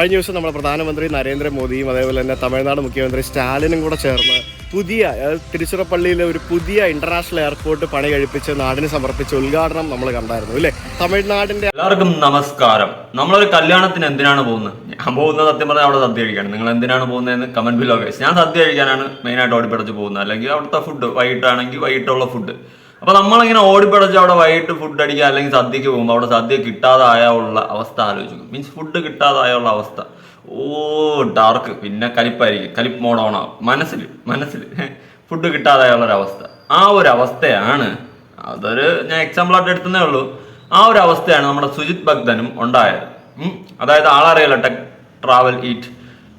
കഴിഞ്ഞ ദിവസം നമ്മുടെ പ്രധാനമന്ത്രി നരേന്ദ്രമോദിയും അതേപോലെ തന്നെ തമിഴ്നാട് മുഖ്യമന്ത്രി സ്റ്റാലിനും കൂടെ ചേർന്ന് പുതിയ തിരുച്ചിറപ്പള്ളിയിലെ ഒരു പുതിയ ഇന്റർനാഷണൽ എയർപോർട്ട് പണി കഴിപ്പിച്ച് നാടിന് സമർപ്പിച്ച ഉദ്ഘാടനം നമ്മൾ കണ്ടായിരുന്നു അല്ലേ തമിഴ്നാടിന്റെ എല്ലാവർക്കും നമസ്കാരം. നമ്മളൊരു കല്യാണത്തിന് എന്തിനാണ് പോകുന്നത്? ഞാൻ പോകുന്നത് സത്യം പറഞ്ഞാൽ അവിടെ സദ്യ കഴിക്കാണ് നിങ്ങൾ എന്തിനാണ് പോകുന്നതെന്ന് കമന്റ് ബിലോ ഞാൻ സദ്യ കഴിക്കാനാണ് മെയിനായിട്ട് ഓടിപ്പിടച്ച് പോകുന്നത്. അല്ലെങ്കിൽ അവിടുത്തെ ഫുഡ് വൈകിട്ടാണെങ്കിൽ വൈകിട്ടുള്ള ഫുഡ് അപ്പൊ നമ്മളിങ്ങനെ ഓടിപ്പിടച്ച് അവിടെ വൈകിട്ട് ഫുഡ് അടിക്കുക അല്ലെങ്കിൽ സദ്യക്ക് പോകുമ്പോൾ അവിടെ സദ്യ കിട്ടാതായ ഉള്ള അവസ്ഥ ആലോചിക്കും. മീൻസ് ഫുഡ് കിട്ടാതായ ഉള്ള അവസ്ഥ. ഓ ഡാർക്ക് പിന്നെ കലിപ്പായിരിക്കും. കലിപ്പ് മോഡ് ഓൺ ആവും. മനസ്സിൽ മനസ്സിൽ ഫുഡ് കിട്ടാതായുള്ള ഒരു അവസ്ഥ ആ ഒരു അവസ്ഥയാണ് അതൊരു ഞാൻ എക്സാമ്പിൾ ആയിട്ട് എടുത്തതേ ഉള്ളൂ. ആ ഒരു അവസ്ഥയാണ് നമ്മുടെ സുജിത് ഭക്തനും ഉണ്ടായത്. അതായത് ആളറിയില്ല ടെക് ട്രാവൽ ഈറ്റ്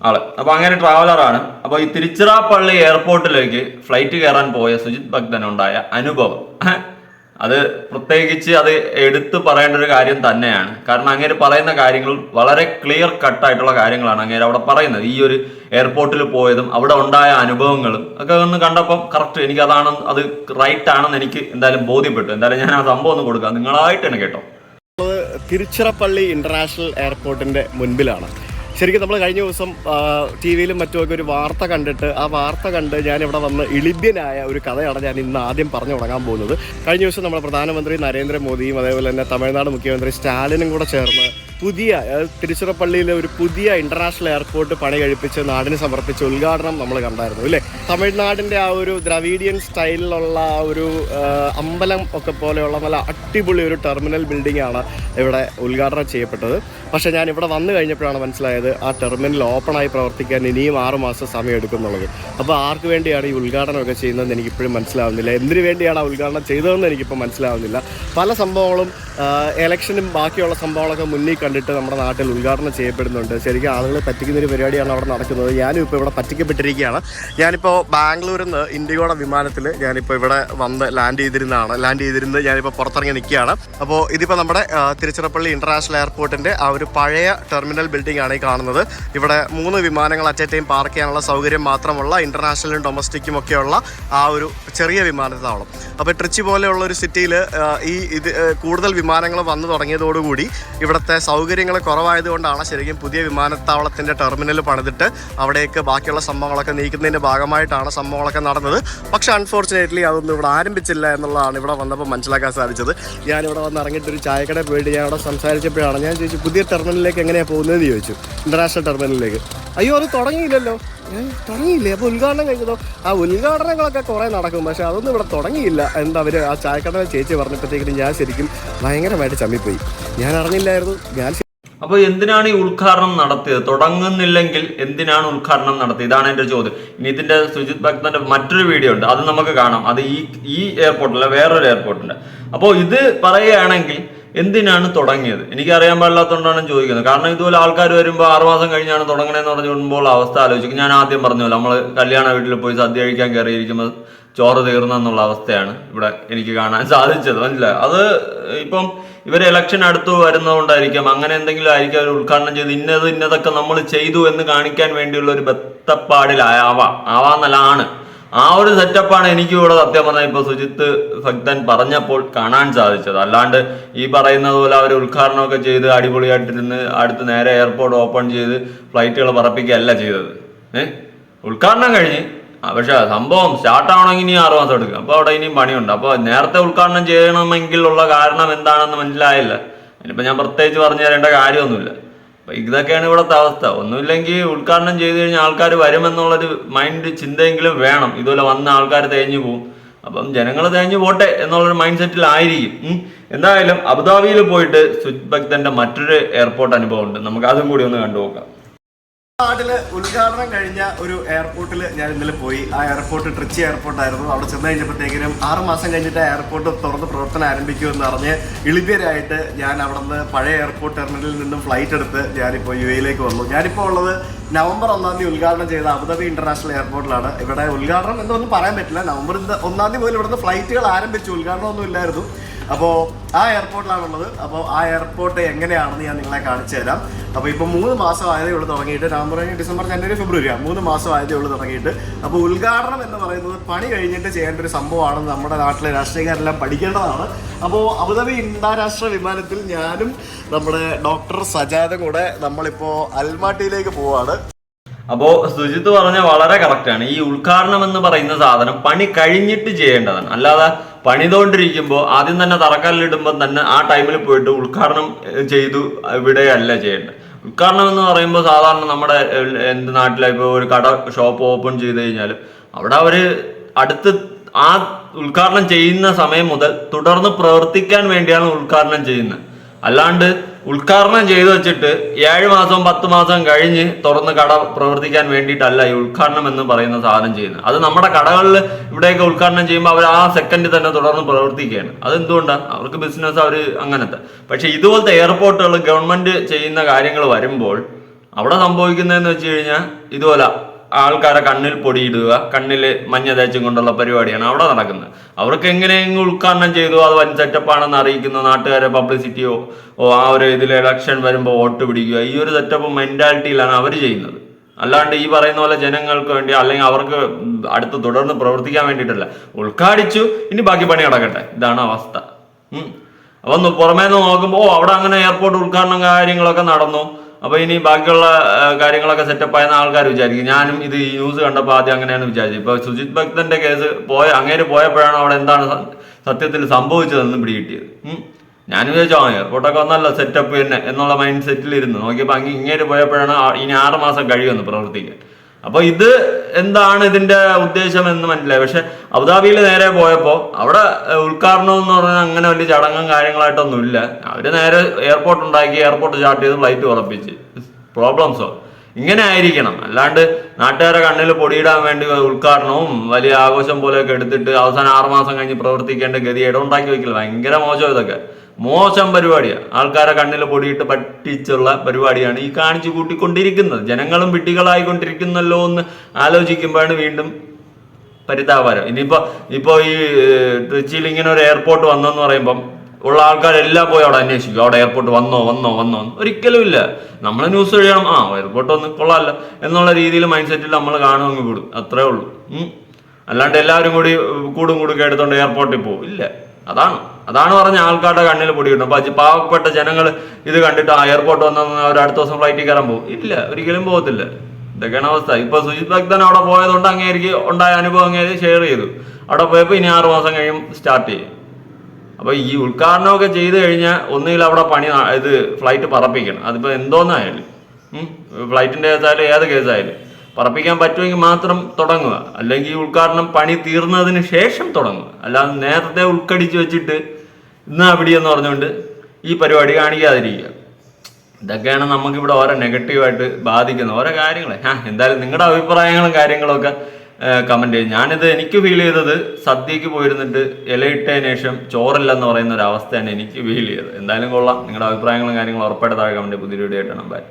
ആൾ. അപ്പൊ അങ്ങനെ ട്രാവലറാണ് അപ്പൊ ഈ തിരുച്ചിറാപ്പള്ളി എയർപോർട്ടിലേക്ക് ഫ്ലൈറ്റ് കയറാൻ പോയ സുജിത് ഭക്തൻ ഉണ്ടായ അനുഭവം. അത് പ്രത്യേകിച്ച് അത് എടുത്തു പറയേണ്ട ഒരു കാര്യം തന്നെയാണ്. കാരണം അങ്ങേര് പറയുന്ന കാര്യങ്ങൾ വളരെ ക്ലിയർ കട്ടായിട്ടുള്ള കാര്യങ്ങളാണ് അങ്ങേര് അവിടെ പറയുന്നത്. ഈ ഒരു എയർപോർട്ടിൽ പോയതും അവിടെ ഉണ്ടായ അനുഭവങ്ങളും ഒക്കെ ഒന്ന് കണ്ടപ്പം കറക്റ്റ് എനിക്ക് അതാണ് അത് റൈറ്റ് ആണെന്ന് എനിക്ക് എന്തായാലും ബോധ്യപ്പെട്ടു. എന്തായാലും ഞാൻ ആ സംഭവം ഒന്ന് കൊടുക്കാം. നിങ്ങളായിട്ട് തന്നെ കേട്ടോ. തിരുച്ചിറപ്പള്ളി ഇന്റർനാഷണൽ എയർപോർട്ടിന്റെ മുൻപിലാണ്. ശരിക്കും നമ്മൾ കഴിഞ്ഞ ദിവസം ടി വിയിലും മറ്റുമൊക്കെ ഒരു വാർത്ത കണ്ടിട്ട് ആ വാർത്ത കണ്ട് ഞാൻ ഇവിടെ വന്ന് ഇളിബ്യനായ ഒരു കഥയാണ് ഞാൻ ഇന്ന് ആദ്യം പറഞ്ഞു തുടങ്ങാൻ പോകുന്നത്. കഴിഞ്ഞ ദിവസം നമ്മുടെ പ്രധാനമന്ത്രി നരേന്ദ്രമോദിയും അതേപോലെ തന്നെ തമിഴ്നാട് മുഖ്യമന്ത്രി സ്റ്റാലിനും കൂടെ ചേർന്ന് പുതിയ തിരുച്ചിറപ്പള്ളിയിലെ ഒരു പുതിയ ഇന്റർനാഷണൽ എയർപോർട്ട് പണി കഴിപ്പിച്ച് നാടിന് സമർപ്പിച്ച ഉദ്ഘാടനം നമ്മൾ കണ്ടായിരുന്നു അല്ലേ? തമിഴ്നാടിന്റെ ആ ഒരു ദ്രവീഡിയൻ സ്റ്റൈലിലുള്ള ആ ഒരു അമ്പലം ഒക്കെ പോലെയുള്ള നല്ല അടിപൊളി ഒരു ടെർമിനൽ ബിൽഡിംഗ് ആണ് ഇവിടെ ഉദ്ഘാടനം ചെയ്യപ്പെട്ടത്. പക്ഷേ ഞാൻ ഇവിടെ വന്നു കഴിഞ്ഞപ്പോഴാണ് മനസ്സിലായത് ആ ടെർമിനൽ ഓപ്പണായി പ്രവർത്തിക്കാൻ ഇനിയും ആറ് മാസം സമയം എടുക്കുന്നുള്ളത്. അപ്പോൾ ആർക്ക് വേണ്ടിയാണ് ഈ ഉദ്ഘാടനമൊക്കെ ചെയ്യുന്നതെന്ന് എനിക്കിപ്പോഴും മനസ്സിലാവുന്നില്ല. എന്തിനു വേണ്ടിയാണ് ആ ഉദ്ഘാടനം ചെയ്തതെന്ന് എനിക്കിപ്പോൾ മനസ്സിലാവുന്നില്ല. പല സംഭവങ്ങളും ഇലക്ഷനും ബാക്കിയുള്ള സംഭവങ്ങളൊക്കെ മുന്നിൽ കണ്ടിട്ട് നമ്മുടെ നാട്ടിൽ ഉദ്ഘാടനം ചെയ്യപ്പെടുന്നുണ്ട്. ശരിക്കും ആളുകളെ പറ്റിക്കുന്ന ഒരു പരിപാടിയാണ് അവിടെ നടക്കുന്നത്. ഞാനും ഇപ്പോൾ ഇവിടെ പറ്റിക്കപ്പെട്ടിരിക്കുകയാണ്. ഞാനിപ്പോൾ ബാംഗ്ലൂരിൽ നിന്ന് ഇൻഡിഗോയുടെ വിമാനത്തിൽ ഞാനിപ്പോൾ ഇവിടെ വന്ന് ലാൻഡ് ചെയ്തിരുന്നതാണ്. ലാൻഡ് ചെയ്തിരുന്ന് ഞാനിപ്പോൾ പുറത്തിറങ്ങി നിൽക്കുകയാണ്. അപ്പോൾ ഇതിപ്പോൾ നമ്മുടെ തിരുച്ചിറപ്പള്ളി ഇന്റർനാഷണൽ എയർപോർട്ടിന്റെ ആ ഒരു പഴയ ടെർമിനൽ ബിൽഡിംഗ് ആണ് ഈ കാണുന്നത്. ഇവിടെ മൂന്ന് വിമാനങ്ങൾ അറ്റ് ടൈം പാർക്ക് ചെയ്യാനുള്ള സൗകര്യം മാത്രമുള്ള ഇന്റർനാഷണലും ഡൊമസ്റ്റിക്കും ഒക്കെയുള്ള ആ ഒരു ചെറിയ വിമാനത്താവളം. അപ്പോൾ ട്രിച്ചി പോലെയുള്ള ഒരു സിറ്റിയിൽ ഈ ഇത് കൂടുതൽ വിമാനങ്ങൾ വന്നു തുടങ്ങിയതോടുകൂടി ഇവിടുത്തെ സൗകര്യങ്ങൾ കുറവായതുകൊണ്ടാണ് ശരിക്കും പുതിയ വിമാനത്താവളത്തിന്റെ ടെർമിനൽ പണിതിട്ട് അവിടേക്ക് ബാക്കിയുള്ള സംഭവങ്ങളൊക്കെ നീക്കുന്നതിന്റെ ഭാഗമായിട്ടാണ് സംഭവങ്ങളൊക്കെ നടന്നത്. പക്ഷേ അൺഫോർച്ചുനേറ്റ്ലി അതൊന്നും ഇവിടെ ആരംഭിച്ചില്ല എന്നുള്ളതാണ് ഇവിടെ വന്നപ്പോൾ മനസ്സിലാക്കാൻ സാധിച്ചത്. ഞാനിവിടെ വന്ന് ഇറങ്ങിയിട്ട് ഒരു ചായക്കടയിൽ പോയിട്ട് ഞാൻ അവിടെ സംസാരിച്ചപ്പോഴാണ് ഞാൻ ചോദിച്ചു പുതിയ ടെർമിനലിലേക്ക് എങ്ങനെയാണ് പോകുന്നതെന്ന് ചോദിച്ചു. ഇന്റർനാഷണൽ ടെർമിനലിലേക്ക്. അയ്യോ അത് തുടങ്ങിയില്ലല്ലോ. തുടങ്ങിയില്ലേ. അപ്പോൾ ഉദ്ഘാടനം കഴിഞ്ഞതോ? ആ ഉദ്ഘാടനങ്ങളൊക്കെ കുറേ നടക്കും. പക്ഷേ അതൊന്നും ഇവിടെ തുടങ്ങിയില്ല. എന്താ അവർ ആ ചായക്കടയിൽ ചേച്ചി പറഞ്ഞപ്പോഴത്തേക്കിനും ഞാൻ ശരിക്കും ഭയങ്കരമായിട്ട് ചമ്മിപ്പോയി. ഞാൻ അറിഞ്ഞില്ലായിരുന്നു. ഞാൻ അപ്പൊ എന്തിനാണ് ഈ ഉദ്ഘാടനം നടത്തിയത്? തുടങ്ങുന്നില്ലെങ്കിൽ എന്തിനാണ് ഉദ്ഘാടനം നടത്തിയത്? ഇതാണ് എന്റെ ചോദ്യം. ഇനി ഇതിന്റെ സുജിത് ഭക്തന്റെ മറ്റൊരു വീഡിയോ ഉണ്ട്. അത് നമുക്ക് കാണാം. അത് ഈ ഈ എയർപോർട്ടില്ല വേറൊരു എയർപോർട്ടുണ്ട് അപ്പോൾ ഇത് പറയുകയാണെങ്കിൽ എന്തിനാണ് തുടങ്ങിയത്? എനിക്കറിയാൻ പാടില്ലാത്തതുകൊണ്ടാണ് ചോദിക്കുന്നത്. കാരണം ഇതുപോലെ ആൾക്കാർ വരുമ്പോൾ ആറുമാസം കഴിഞ്ഞാണ് തുടങ്ങണേന്ന് പറഞ്ഞു വരുമ്പോൾ അവസ്ഥ ആലോചിക്കും. ഞാൻ ആദ്യം പറഞ്ഞല്ലോ നമ്മൾ കല്യാണ വീട്ടിൽ പോയി സദ്യ കഴിക്കാൻ കയറിയിരിക്കുമ്പോൾ ചോറ് തീർന്നെന്നുള്ള അവസ്ഥയാണ് ഇവിടെ എനിക്ക് കാണാൻ സാധിച്ചത്. മനസ്സിലായി? അത് ഇപ്പം ഇവർ ഇലക്ഷൻ അടുത്ത് വരുന്നതുകൊണ്ടായിരിക്കാം. അങ്ങനെ എന്തെങ്കിലും ആയിരിക്കും അവർ ഉദ്ഘാടനം ചെയ്ത് ഇന്നത് ഇന്നതൊക്കെ നമ്മൾ ചെയ്തു എന്ന് കാണിക്കാൻ വേണ്ടിയുള്ള ഒരു ബത്തപ്പാടിലാവാം ആവാന്നല്ല ആണ് ആ ഒരു സെറ്റപ്പാണ് എനിക്ക് ഇവിടെ സത്യം പറഞ്ഞാൽ ഇപ്പൊ സുജിത്ത് ഭക്തൻ പറഞ്ഞപ്പോൾ കാണാൻ സാധിച്ചത്. അല്ലാണ്ട് ഈ പറയുന്നത് പോലെ അവർ ഉദ്ഘാടനമൊക്കെ ചെയ്ത് അടിപൊളിയായിട്ടിരുന്ന് അടുത്ത് നേരെ എയർപോർട്ട് ഓപ്പൺ ചെയ്ത് ഫ്ലൈറ്റുകൾ പറപ്പിക്കുകയല്ല ചെയ്തത്. ഏഹ് ഉദ്ഘാടനം കഴിഞ്ഞ് പക്ഷെ സംഭവം സ്റ്റാർട്ട് ആവണമെങ്കിൽ ഇനി ആറ് മാസം എടുക്കും. അപ്പോൾ അവിടെ ഇനിയും പണിയുണ്ട്. അപ്പോൾ നേരത്തെ ഉദ്ഘാടനം ചെയ്യണമെങ്കിൽ ഉള്ള കാരണം എന്താണെന്ന് മനസ്സിലായില്ല. ഇനിയിപ്പോൾ ഞാൻ പ്രത്യേകിച്ച് പറഞ്ഞു തരേണ്ട കാര്യമൊന്നുമില്ല. അപ്പൊ ഇതൊക്കെയാണ് ഇവിടുത്തെ അവസ്ഥ. ഒന്നുമില്ലെങ്കിൽ ഉദ്ഘാടനം ചെയ്തു കഴിഞ്ഞാൽ ആൾക്കാർ വരുമെന്നുള്ളൊരു മൈൻഡ് ചിന്തയെങ്കിലും വേണം. ഇതുപോലെ വന്ന ആൾക്കാർ തേഞ്ഞു പോകും അപ്പം ജനങ്ങൾ തേഞ്ഞു പോട്ടെ എന്നുള്ളൊരു മൈൻഡ് സെറ്റിലായിരിക്കും. എന്തായാലും അബുദാബിയിൽ പോയിട്ട് സുജ് ഭക്തന്റെ മറ്റൊരു എയർപോർട്ട് അനുഭവം ഉണ്ട് നമുക്ക് അതും കൂടി ഒന്ന് കണ്ടുപോക്കാം നാട്ടിൽ ഉദ്ഘാടനം കഴിഞ്ഞ ഒരു എയർപോർട്ടിൽ ഞാൻ ഇന്നലെ പോയി. ആ എയർപോർട്ട് ട്രിച്ചി എയർപോർട്ടായിരുന്നു അവിടെ ചെന്ന് കഴിഞ്ഞപ്പോഴത്തേക്കിനും ആറ് മാസം കഴിഞ്ഞിട്ട് എയർപോർട്ട് തുറന്ന് പ്രവർത്തനം ആരംഭിക്കുമെന്ന് അറിഞ്ഞ് ഇളിപ്പേരായിട്ട് ഞാൻ അവിടെ നിന്ന് പഴയ എയർപോർട്ട് ടെർമിനലിൽ നിന്നും ഫ്ലൈറ്റ് എടുത്ത് ഞാനിപ്പോൾ യു എയിലേക്ക് വന്നു. ഞാനിപ്പോൾ ഉള്ളത് നവംബർ ഒന്നാം തീയതി ഉദ്ഘാടനം ചെയ്ത അബുദാബി ഇന്റർനാഷണൽ എയർപോർട്ടിലാണ് ഇവിടെ ഉദ്ഘാടനം എന്നൊന്നും പറയാൻ പറ്റില്ല. നവംബർ ഒന്നാം തീയതി മുതൽ ഇവിടുന്ന് ഫ്ലൈറ്റുകൾ ആരംഭിച്ചു. ഉദ്ഘാടനമൊന്നും ഇല്ലായിരുന്നു. അപ്പോൾ ആ എയർപോർട്ടിലാണുള്ളത്. അപ്പോൾ ആ എയർപോർട്ട് എങ്ങനെയാണെന്ന് ഞാൻ നിങ്ങളെ കാണിച്ചു തരാം. അപ്പോൾ ഇപ്പോൾ മൂന്ന് മാസം ആയതേ ഉള്ളൂ തുടങ്ങിയിട്ട്. നവംബർ കഴിഞ്ഞ് ഡിസംബർ ജനുവരി ഫെബ്രുവരി മൂന്ന് മാസം ആയതേ ഉള്ളൂ തുടങ്ങിയിട്ട്. അപ്പോൾ ഉദ്ഘാടനം എന്ന് പറയുന്നത് പണി കഴിഞ്ഞിട്ട് ചെയ്യേണ്ട ഒരു സംഭവമാണ് നമ്മുടെ നാട്ടിലെ രാഷ്ട്രീയക്കാരെല്ലാം പഠിക്കേണ്ടതാണ്. അപ്പോൾ അബുദാബി അന്താരാഷ്ട്ര വിമാനത്തിൽ ഞാനും നമ്മുടെ ഡോക്ടർ സജാദും കൂടെ നമ്മളിപ്പോൾ അൽമാട്ടിയിലേക്ക് പോവാണ്. അപ്പോൾ സുജിത്ത് പറഞ്ഞ വളരെ കറക്റ്റാണ് ഈ ഉദ്ഘാടനം എന്ന് പറയുന്ന സാധനം പണി കഴിഞ്ഞിട്ട് ചെയ്യേണ്ടതാണ്. അല്ലാതെ പണിതുകൊണ്ടിരിക്കുമ്പോൾ ആദ്യം തന്നെ തറക്കല്ലിടുമ്പോൾ തന്നെ ആ ടൈമിൽ പോയിട്ട് ഉദ്ഘാടനം ചെയ്തു ഇവിടെയല്ല ചെയ്യേണ്ടത്. ഉദ്ഘാടനം എന്ന് പറയുമ്പോൾ സാധാരണ നമ്മുടെ എന്ത് നാട്ടിലെ ഇപ്പോൾ ഒരു കട ഷോപ്പ് ഓപ്പൺ ചെയ്ത് കഴിഞ്ഞാൽ അവിടെ അവർ അടുത്ത് ആ ഉദ്ഘാടനം ചെയ്യുന്ന സമയം മുതൽ തുടർന്ന് പ്രവർത്തിക്കാൻ വേണ്ടിയാണ് ഉദ്ഘാടനം ചെയ്യുന്നത്. അല്ലാണ്ട് ഉദ്ഘാടനം ചെയ്തു വെച്ചിട്ട് ഏഴ് മാസം പത്ത് മാസം കഴിഞ്ഞ് തുറന്ന് കട പ്രവർത്തിക്കാൻ വേണ്ടിയിട്ടല്ല ഈ ഉദ്ഘാടനം എന്ന് പറയുന്ന സാധനം ചെയ്യുന്നത്. അത് നമ്മുടെ കടകളിൽ ഇവിടെയൊക്കെ ഉദ്ഘാടനം ചെയ്യുമ്പോൾ അവർ ആ സെക്കൻഡ് തന്നെ തുടർന്ന് പ്രവർത്തിക്കുകയാണ്. അതെന്തുകൊണ്ടാണ് അവർക്ക് ബിസിനസ് അവർ അങ്ങനത്തെ. പക്ഷെ ഇതുപോലത്തെ എയർപോർട്ടുകൾ ഗവൺമെന്റ് ചെയ്യുന്ന കാര്യങ്ങൾ വരുമ്പോൾ അവിടെ സംഭവിക്കുന്നതെന്ന് വെച്ച് കഴിഞ്ഞാൽ ഇതുപോലെ ആൾക്കാരെ കണ്ണിൽ പൊടിയിടുക കണ്ണിൽ മഞ്ഞ തേച്ചും കൊണ്ടുള്ള പരിപാടിയാണ് അവിടെ നടക്കുന്നത്. അവർക്ക് എങ്ങനെയെങ്കിലും ഉദ്ഘാടനം ചെയ്തു? അത് വൻ സെറ്റപ്പാണെന്ന് അറിയിക്കുന്ന നാട്ടുകാരെ പബ്ലിസിറ്റിയോ ഓ ആ ഒരു ഇതിൽ ഇലക്ഷൻ വരുമ്പോൾ വോട്ട് പിടിക്കുക. ഈ ഒരു സെറ്റപ്പ് മെന്റാലിറ്റിയിലാണ് അവർ ചെയ്യുന്നത്. അല്ലാണ്ട് ഈ പറയുന്ന പോലെ ജനങ്ങൾക്ക് വേണ്ടി അല്ലെങ്കിൽ അവർക്ക് അടുത്ത് തുടർന്ന് പ്രവർത്തിക്കാൻ വേണ്ടിയിട്ടല്ല. ഉദ്ഘാടിച്ചു ഇനി ബാക്കി പണി നടക്കട്ടെ. ഇതാണ് അവസ്ഥ. അപ്പം പുറമേ നിന്ന് നോക്കുമ്പോൾ അവിടെ അങ്ങനെ എയർപോർട്ട് ഉദ്ഘാടനം കാര്യങ്ങളൊക്കെ നടന്നു. അപ്പൊ ഇനി ബാക്കിയുള്ള കാര്യങ്ങളൊക്കെ സെറ്റപ്പ് ആയെന്ന് ആൾക്കാർ വിചാരിക്കും. ഞാനും ഇത് ഈ ന്യൂസ് കണ്ടപ്പോൾ ആദ്യം അങ്ങനെയാണ് വിചാരിച്ചത്. ഇപ്പൊ സുജിത് ഭക്തന്റെ കേസ് പോയ അങ്ങേര് പോയപ്പോഴാണ് അവിടെ എന്താണ് സത്യത്തിൽ സംഭവിച്ചതെന്ന് പിടികിട്ടിയത്. ഞാൻ വിചാരിച്ചു ആ എയർപോർട്ടൊക്കെ ഒന്നല്ല സെറ്റപ്പ് തന്നെ എന്നുള്ള മൈൻഡ് സെറ്റിലിരുന്നു നോക്കിയപ്പോൾ അങ്ങ് ഇങ്ങേര് പോയപ്പോഴാണ് ഇനി ആറ് മാസം കഴിയുമെന്ന് പ്രവർത്തിക്കാൻ. അപ്പൊ ഇത് എന്താണ് ഇതിന്റെ ഉദ്ദേശം എന്ന് മനസ്സിലായി. പക്ഷെ അബുദാബിയിൽ നേരെ പോയപ്പോ അവിടെ ഉദ്ഘാടനം എന്ന് പറഞ്ഞാൽ അങ്ങനെ വലിയ ചടങ്ങും കാര്യങ്ങളായിട്ടൊന്നും ഇല്ല. അവർ നേരെ എയർപോർട്ട് ഉണ്ടാക്കി എയർപോർട്ട് സ്റ്റാർട്ട് ചെയ്ത് ഫ്ലൈറ്റ് ഉറപ്പിച്ച്. പ്രോബ്ലംസോ ഇങ്ങനെ ആയിരിക്കണം. അല്ലാണ്ട് നാട്ടുകാരെ കണ്ണിൽ പൊടിയിടാൻ വേണ്ടി ഉദ്ഘാടനവും വലിയ ആഘോഷം പോലെയൊക്കെ എടുത്തിട്ട് അവസാനം ആറുമാസം കഴിഞ്ഞ് പ്രവർത്തിക്കേണ്ട ഗതികേട് ഉണ്ടാക്കി വെക്കില്ല ഭയങ്കര മോശം ഇതൊക്കെ. മോശം പരിപാടിയാണ് ആൾക്കാരെ കണ്ണിൽ പൊടിയിട്ട് പറ്റിച്ചുള്ള പരിപാടിയാണ് ഈ കാണിച്ചു കൂട്ടിക്കൊണ്ടിരിക്കുന്നത്. ജനങ്ങളും വിട്ടികളായിക്കൊണ്ടിരിക്കുന്നല്ലോ എന്ന് ആലോചിക്കുമ്പോഴാണ് വീണ്ടും പരിതാപകരം. ഇനിയിപ്പോ ഇപ്പോ ഈ ട്രിച്ചിയിൽ ഇങ്ങനെ ഒരു എയർപോർട്ട് വന്നെന്ന് പറയുമ്പം ഉള്ള ആൾക്കാരെല്ലാം പോയി അവിടെ അന്വേഷിക്കും. അവിടെ എയർപോർട്ട് വന്നോ വന്നോ വന്നോ. ഒരിക്കലും ഇല്ല. നമ്മൾ ന്യൂസ് കഴിയണം ആ എയർപോർട്ട് വന്ന് കൊള്ളാമല്ല എന്നുള്ള രീതിയിൽ മൈൻഡ് സെറ്റിൽ നമ്മൾ കാണുമെങ്കിൽ വിടും അത്രേ ഉള്ളൂ. അല്ലാണ്ട് എല്ലാവരും കൂടി കൂടും കൂടും കേട്ടുകൊണ്ട് എയർപോർട്ടിൽ പോകും ഇല്ല. അതാണ്. അതാണ് പറഞ്ഞ ആൾക്കാരുടെ കണ്ണിൽ പൊടി കിട്ടും. അപ്പൊ പാവപ്പെട്ട ജനങ്ങൾ ഇത് കണ്ടിട്ട് ആ എയർപോർട്ട് വന്ന അടുത്ത ദിവസം ഫ്ലൈറ്റിൽ കയറാൻ പോകും. ഇല്ല ഒരിക്കലും പോകത്തില്ല. ഇതൊക്കെയാണ് അവസ്ഥ. ഇപ്പൊ സുജിത് ഭക്തൻ അവിടെ പോയതുകൊണ്ട് അങ്ങേക്ക് ഉണ്ടായ അനുഭവം അങ്ങേര് ഷെയർ ചെയ്തു. അവിടെ പോയപ്പോൾ ഇനി ആറു മാസം കഴിയും സ്റ്റാർട്ട് ചെയ്യും. അപ്പൊ ഈ ഉദ്ഘാടനമൊക്കെ ചെയ്തു കഴിഞ്ഞാൽ ഒന്നുകിൽ അവിടെ പണി ഇത് ഫ്ലൈറ്റ് പറപ്പിക്കണം. അതിപ്പോ എന്തോന്നായാലും. ഫ്ലൈറ്റിന്റെ കേസായാലും ഏത് കേസായാലും പറപ്പിക്കാൻ പറ്റുമെങ്കിൽ മാത്രം തുടങ്ങുക. അല്ലെങ്കിൽ ഉദ്ഘാടനം പണി തീർന്നതിന് ശേഷം തുടങ്ങുക. അല്ലാതെ നേരത്തെ ഉൾക്കടിച്ച് വെച്ചിട്ട് ഇന്ന് അവിടെ എന്ന് പറഞ്ഞുകൊണ്ട് ഈ പരിപാടി കാണിക്കാതിരിക്കുക. ഇതൊക്കെയാണ് നമുക്കിവിടെ ഓരോ നെഗറ്റീവായിട്ട് ബാധിക്കുന്ന ഓരോ കാര്യങ്ങൾ ആ എന്തായാലും നിങ്ങളുടെ അഭിപ്രായങ്ങളും കാര്യങ്ങളും ഒക്കെ കമന്റ് ചെയ്യും. ഞാനിത് എനിക്ക് ഫീൽ ചെയ്തത് സദ്യക്ക് പോയിരുന്നിട്ട് ഇലയിട്ടതിന് ശേഷം ചോറില്ലെന്ന് പറയുന്ന ഒരു അവസ്ഥയാണ് എനിക്ക് ഫീൽ ചെയ്തത്. എന്തായാലും കൊള്ളാം. നിങ്ങളുടെ അഭിപ്രായങ്ങളും കാര്യങ്ങളും ഉറപ്പായിട്ട് താഴെ കമന്റ് പുതിയ വീഡിയോ ആയിട്ടാണ് ബൈ